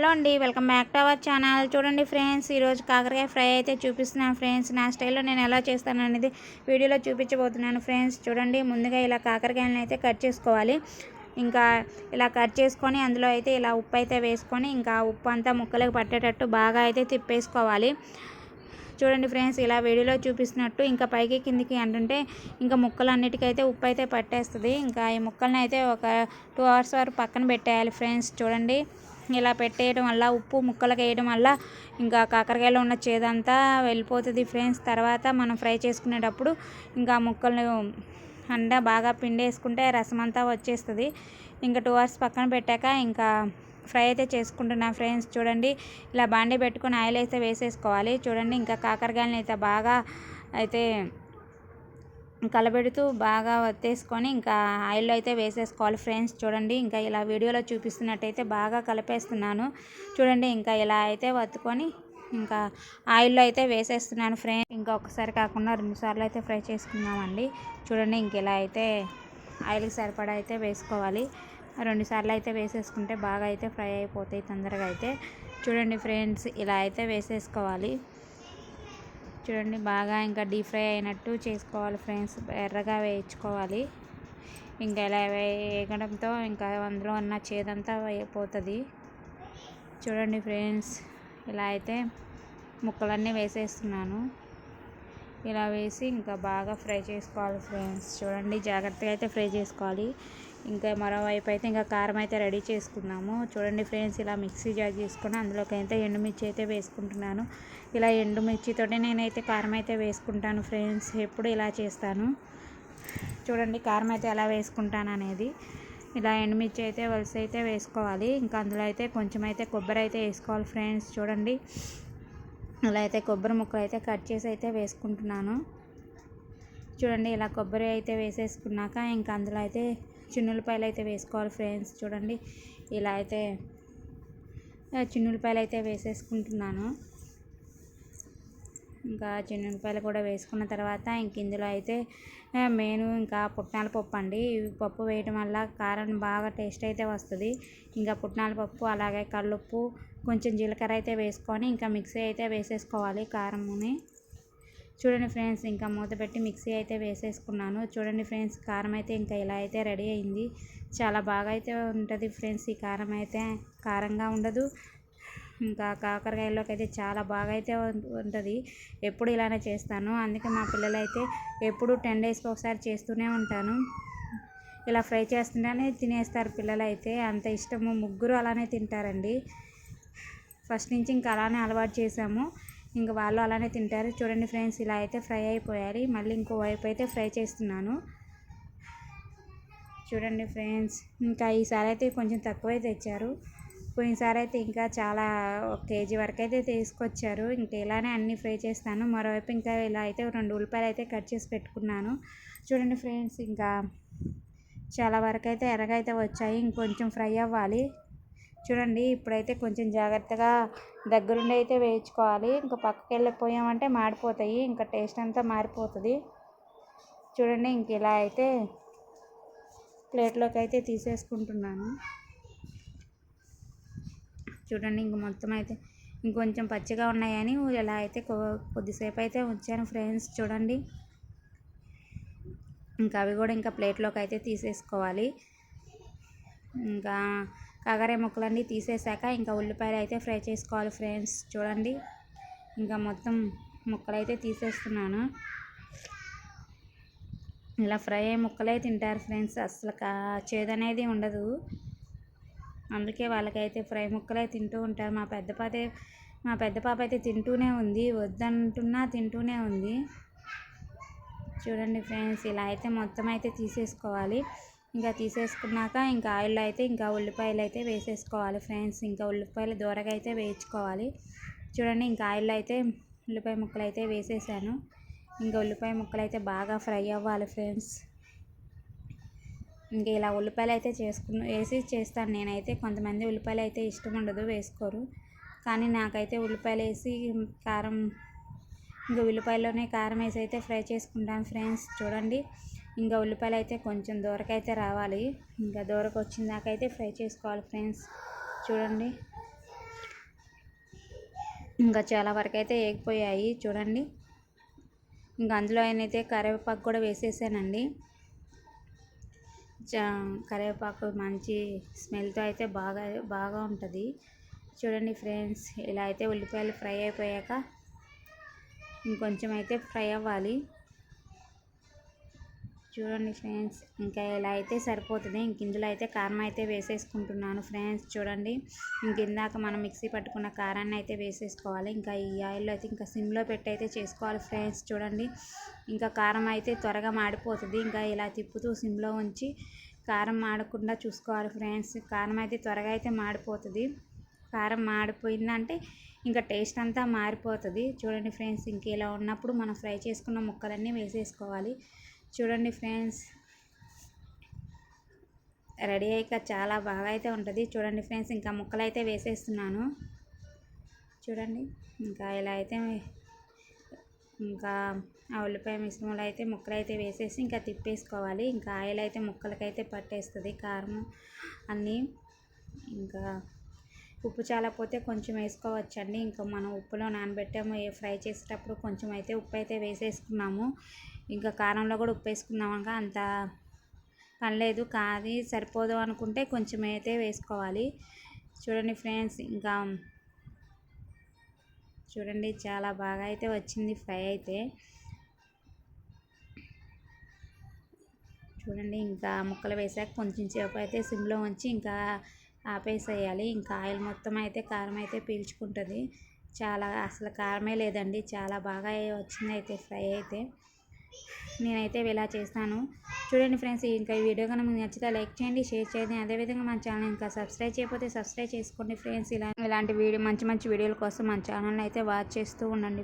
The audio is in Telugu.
హలో అండి welcome back to our channel. చూడండి ఫ్రెండ్స్ ఈరోజు కాకరకాయ ఫ్రై అయితే చూపిస్తున్నాను ఫ్రెండ్స్. నా స్టైల్లో నేను ఎలా చేస్తాను అనేది వీడియోలో చూపించబోతున్నాను ఫ్రెండ్స్. చూడండి ముందుగా ఇలా కాకరకాయలను అయితే కట్ చేసుకోవాలి. ఇంకా ఇలా కట్ చేసుకొని అందులో అయితే ఇలా ఉప్పు అయితే వేసుకొని ఇంకా ఉప్పు అంతా ముక్కలకు పట్టేటట్టు బాగా అయితే తిప్పేసుకోవాలి. చూడండి ఫ్రెండ్స్ ఇలా వీడియోలో చూపిస్తున్నట్టు ఇంకా పైకి కిందికి అంటుంటే ఇంకా ముక్కలు అన్నిటికైతే ఉప్పు అయితే పట్టేస్తుంది. ఇంకా ఈ ముక్కలను అయితే ఒక టూ అవర్స్ వరకు పక్కన పెట్టేయాలి ఫ్రెండ్స్. చూడండి. ఇలా పెట్టేయడం వల్ల ఉప్పు ముక్కలకు వేయడం వల్ల ఇంకా కాకరకాయలో ఉన్న చేదంతా వెళ్ళిపోతుంది ఫ్రెండ్స్. తర్వాత మనం ఫ్రై చేసుకునేటప్పుడు ఇంకా ముక్కలు అండా బాగా పిండేసుకుంటే రసం అంతా వచ్చేస్తుంది. ఇంకా టూ అవర్స్ పక్కన పెట్టాక ఇంకా ఫ్రై అయితే చేసుకుంటున్నా ఫ్రెండ్స్. చూడండి ఇలా బాండి పెట్టుకొని ఆయిల్ అయితే వేసేసుకోవాలి. చూడండి ఇంకా కాకరకాయలని అయితే బాగా అయితే కలబెడుతూ బాగా వత్తేసుకొని ఇంకా ఆయిల్లో అయితే వేసేసుకోవాలి ఫ్రెండ్స్. చూడండి ఇంకా ఇలా వీడియోలో చూపిస్తున్నట్టయితే బాగా కలిపేస్తున్నాను. చూడండి ఇంకా ఇలా అయితే వత్తుకొని ఇంకా ఆయిల్లో అయితే వేసేస్తున్నాను ఫ్రెండ్స్. ఇంకా ఒకసారి కాకుండా రెండుసార్లు అయితే ఫ్రై చేసుకుందామండి. చూడండి ఇంక ఇలా అయితే ఆయిల్కి సరిపడా అయితే వేసుకోవాలి. రెండు సార్లు అయితే వేసేసుకుంటే బాగా అయితే ఫ్రై అయిపోతాయి తొందరగా అయితే. చూడండి ఫ్రెండ్స్ ఇలా అయితే వేసేసుకోవాలి. చూడండి బాగా ఇంకా డీప్ ఫ్రై అయినట్టు చేసుకోవాలి ఫ్రెండ్స్. ఎర్రగా వేయించుకోవాలి. ఇంకా ఇలా వేయడంతో ఇంకా అందులో ఉన్న చేదంతా అయిపోతుంది. చూడండి ఫ్రెండ్స్ ఇలా అయితే ముక్కలన్నీ వేసేస్తున్నాను. ఇలా వేసి ఇంకా బాగా ఫ్రై చేసుకోవాలి ఫ్రెండ్స్. చూడండి జాగ్రత్తగా అయితే ఫ్రై చేసుకోవాలి. ఇంకా మరోవైపు అయితే ఇంకా కారం అయితే రెడీ చేసుకున్నాము. చూడండి ఫ్రెండ్స్ ఇలా మిక్సీ జార్ చేసుకుని అందులోకి అయితే ఎండుమిర్చి అయితే వేసుకుంటున్నాను. ఇలా ఎండుమిర్చితోటి నేనైతే కారం అయితే వేసుకుంటాను ఫ్రెండ్స్ ఎప్పుడు ఇలా చేస్తాను. చూడండి కారం అయితే ఎలా వేసుకుంటాను అనేది. ఇలా ఎండుమిర్చి అయితే వలస అయితే వేసుకోవాలి. ఇంకా అందులో అయితే కొంచెం అయితే కొబ్బరి అయితే వేసుకోవాలి ఫ్రెండ్స్ చూడండి. ఇలా అయితే కొబ్బరి ముక్కలు అయితే కట్ చేసి అయితే వేసుకుంటున్నాను. చూడండి ఇలా కొబ్బరి అయితే వేసేసుకున్నాక ఇంకా అందులో అయితే చిన్నులపాయలు అయితే వేసుకోవాలి ఫ్రెండ్స్. చూడండి ఇలా అయితే చిన్నులపాయలు అయితే వేసేసుకుంటున్నాను. ఇంకా చిన్నులపాయలు కూడా వేసుకున్న తర్వాత ఇంక ఇందులో అయితే మెయిన్ ఇంకా పుట్నాల పప్పు అండి. పప్పు వేయడం వల్ల కారం బాగా టేస్ట్ అయితే వస్తుంది. ఇంకా పుట్నాల పప్పు అలాగే కల్లుప్పు కొంచెం జీలకర్ర అయితే వేసుకొని ఇంకా మిక్సీ అయితే వేసేసుకోవాలి కారముని. చూడండి ఫ్రెండ్స్ ఇంకా మూత పెట్టి మిక్సీ అయితే వేసేసుకున్నాను. చూడండి ఫ్రెండ్స్ కారం అయితే ఇంకా ఇలా అయితే రెడీ అయింది. చాలా బాగా అయితే ఉంటుంది ఫ్రెండ్స్ ఈ కారం అయితే. కారంగా ఉండదు. ఇంకా కాకరకాయలోకి అయితే చాలా బాగా అయితే ఉంటుంది. ఎప్పుడు ఇలానే చేస్తాను. అందుకే మా పిల్లలు అయితే ఎప్పుడు టెన్ డేస్కి ఒకసారి చేస్తూనే ఉంటాను. ఇలా ఫ్రై చేస్తుంటేనే తినేస్తారు పిల్లలు అయితే అంత ఇష్టము. ముగ్గురు అలానే తింటారండి. ఫస్ట్ నుంచి ఇంకా అలానే అలవాటు చేసాము ఇంకా వాళ్ళు అలానే తింటారు. చూడండి ఫ్రెండ్స్ ఇలా అయితే ఫ్రై అయిపోయాలి మళ్ళీ ఇంకో వైపు అయితే ఫ్రై చేస్తున్నాను. చూడండి ఫ్రెండ్స్ ఇంకా ఈసారి అయితే కొంచెం తక్కువే తెచ్చారు. పోయినసారి అయితే ఇంకా చాలా ఒక కేజీ వరకు అయితే తీసుకొచ్చారు. ఇంకా ఇలానే అన్నీ ఫ్రై చేస్తాను. మరోవైపు ఇంకా ఇలా అయితే రెండు ఉల్లిపాయలు అయితే కట్ చేసి పెట్టుకున్నాను. చూడండి ఫ్రెండ్స్ ఇంకా చాలా వరకు అయితే ఎర్రగా అయితే వచ్చాయి. ఇంకొంచెం ఫ్రై అవ్వాలి. చూడండి ఇప్పుడైతే కొంచెం జాగ్రత్తగా దగ్గరుండి అయితే వేయించుకోవాలి. ఇంకా పక్కకి వెళ్ళిపోయామంటే మాడిపోతాయి. ఇంకా టేస్ట్ అంతా మారిపోతుంది. చూడండి ఇంక ఇలా అయితే ప్లేట్లోకి అయితే తీసేసుకుంటున్నాను. చూడండి ఇంక మొత్తం అయితే ఇంకొంచెం పచ్చిగా ఉన్నాయని ఇలా అయితే కొద్దిసేపు అయితే ఉంచాను ఫ్రెండ్స్. చూడండి ఇంకా అవి కూడా ఇంకా ప్లేట్లోకి అయితే తీసేసుకోవాలి. ఇంకా కాకరే ముక్కలన్నీ తీసేసాక ఇంకా ఉల్లిపాయలు అయితే ఫ్రై చేసుకోవాలి ఫ్రెండ్స్. చూడండి. ఇంకా మొత్తం ముక్కలు అయితే తీసేస్తున్నాను. ఇలా ఫ్రై అయ్యే ముక్కలే తింటారు ఫ్రెండ్స్. అసలు చేదనేది ఉండదు. అందుకే వాళ్ళకైతే ఫ్రై ముక్కలే తింటూ ఉంటారు. మా పెద్ద పాప మా పెద్ద పాప అయితే తింటూనే ఉంది. వద్దంటున్నా తింటూనే ఉంది. చూడండి ఫ్రెండ్స్ ఇలా అయితే మొత్తం అయితే తీసేసుకోవాలి. ఇంకా తీసేసుకున్నాక ఇంకా ఆయిల్లో అయితే ఇంకా ఉల్లిపాయలు అయితే వేసేసుకోవాలి ఫ్రెండ్స్. ఇంకా ఉల్లిపాయలు దూరగా అయితే వేయించుకోవాలి. చూడండి ఇంకా ఆయిల్లో అయితే ఉల్లిపాయ ముక్కలు అయితే వేసేసాను. ఇంకా ఉల్లిపాయ ముక్కలు అయితే బాగా ఫ్రై అవ్వాలి ఫ్రెండ్స్. ఇంకా ఇలా ఉల్లిపాయలు అయితే చేసుకున్న వేసి చేస్తాను. నేనైతే కొంతమంది ఉల్లిపాయలు అయితే ఇష్టం ఉండదు వేసుకోరు. కానీ నాకైతే ఉల్లిపాయలు వేసి కారం ఇంకా ఉల్లిపాయలోనే కారం వేసి అయితే ఫ్రై చేసుకుంటాను ఫ్రెండ్స్. చూడండి ఇంకా ఉల్లిపాయలు అయితే కొంచెం దూరకైతే రావాలి. ఇంకా దూరకు వచ్చిన అయితే ఫ్రై చేసుకోవాలి ఫ్రెండ్స్. చూడండి. ఇంకా చాలా వరకు అయితే ఏగిపోయాయి. చూడండి. ఇంకా అందులో అయితే కరివేపాకు కూడా వేసేసానండి. చా కరివేపాకు మంచి స్మెల్తో అయితే బాగా బాగా ఉంటుంది. చూడండి ఫ్రెండ్స్. ఇలా అయితే ఉల్లిపాయలు ఫ్రై అయిపోయాక ఇంకొంచెం అయితే ఫ్రై అవ్వాలి. చూడండి ఫ్రెండ్స్ ఇంకా ఇలా అయితే సరిపోతుంది. ఇంక ఇందులో అయితే కారం అయితే వేసేసుకుంటున్నాను ఫ్రెండ్స్ చూడండి. ఇంక ఇందాక మనం మిక్సీ పట్టుకున్న కారాన్ని అయితే వేసేసుకోవాలి. ఇంకా ఈ ఆయిల్లో అయితే ఇంకా సిమ్లో పెట్టి అయితే చేసుకోవాలి ఫ్రెండ్స్ చూడండి. ఇంకా కారం అయితే త్వరగా మాడిపోతుంది. ఇంకా ఇలా తిప్పుతూ సిమ్లో ఉంచి కారం మాడకుండా చూసుకోవాలి ఫ్రెండ్స్. కారం అయితే త్వరగా అయితే మాడిపోతుంది. కారం మాడిపోయిందంటే ఇంకా టేస్ట్ అంతా మారిపోతుంది. చూడండి ఫ్రెండ్స్ ఇంక ఇలా ఉన్నప్పుడు మనం ఫ్రై చేసుకున్న ముక్కలన్నీ వేసేసుకోవాలి. చూడండి ఫ్రెండ్స్. రెడీ అయ్యాక చాలా బాగా అయితే ఉంటుంది. చూడండి ఫ్రెండ్స్ ఇంకా ముక్కలు అయితే వేసేస్తున్నాను. చూడండి ఇంకా ఇలా అయితే ఇంకా ఆ ఉల్లిపాయ మిశ్రమంలో అయితే ముక్కలు అయితే వేసేసి ఇంకా తిప్పేసుకోవాలి. ఇంకా ఆయిల్ అయితే ముక్కలకైతే పట్టేస్తుంది. కారం అన్నీ ఇంకా ఉప్పు చాలా పోతే కొంచెం వేసుకోవచ్చండి. ఇంకా మనం ఉప్పులో నానబెట్టాము ఫ్రై చేసేటప్పుడు కొంచెం అయితే ఉప్పు అయితే వేసేసుకున్నాము. ఇంకా కారంలో కూడా ఉప్పు వేసుకున్నాక అంత పనిలేదు కాది సరిపోదు అనుకుంటే కొంచెం అయితే వేసుకోవాలి. చూడండి ఫ్రెండ్స్ ఇంకా చూడండి చాలా బాగా అయితే వచ్చింది ఫ్రై అయితే. చూడండి ఇంకా ముక్కలు వేసాక కొంచెం సేపు అయితే సిమ్లో ఉంచి ఇంకా ఆపేసేయాలి. ఇంకా ఆయిల్ మొత్తం అయితే కారం అయితే పీల్చుకుంటుంది. చాలా అసలు కారమే లేదండి. చాలా బాగా వచ్చింది అయితే ఫ్రై అయితే. నేనైతే ఇలా చేస్తాను. చూడండి ఫ్రెండ్స్ ఇంకా ఈ వీడియో కనుక మీకు నచ్చితే లైక్ చేయండి షేర్ చేయండి. అదేవిధంగా మన ఛానల్ ఇంకా సబ్స్క్రైబ్ చేయకపోతే సబ్స్క్రైబ్ చేసుకోండి ఫ్రెండ్స్. ఇలా ఇలాంటి వీడియో మంచి మంచి వీడియోల కోసం మన ఛానల్ని అయితే వాచ్ చేస్తూ ఉండండి.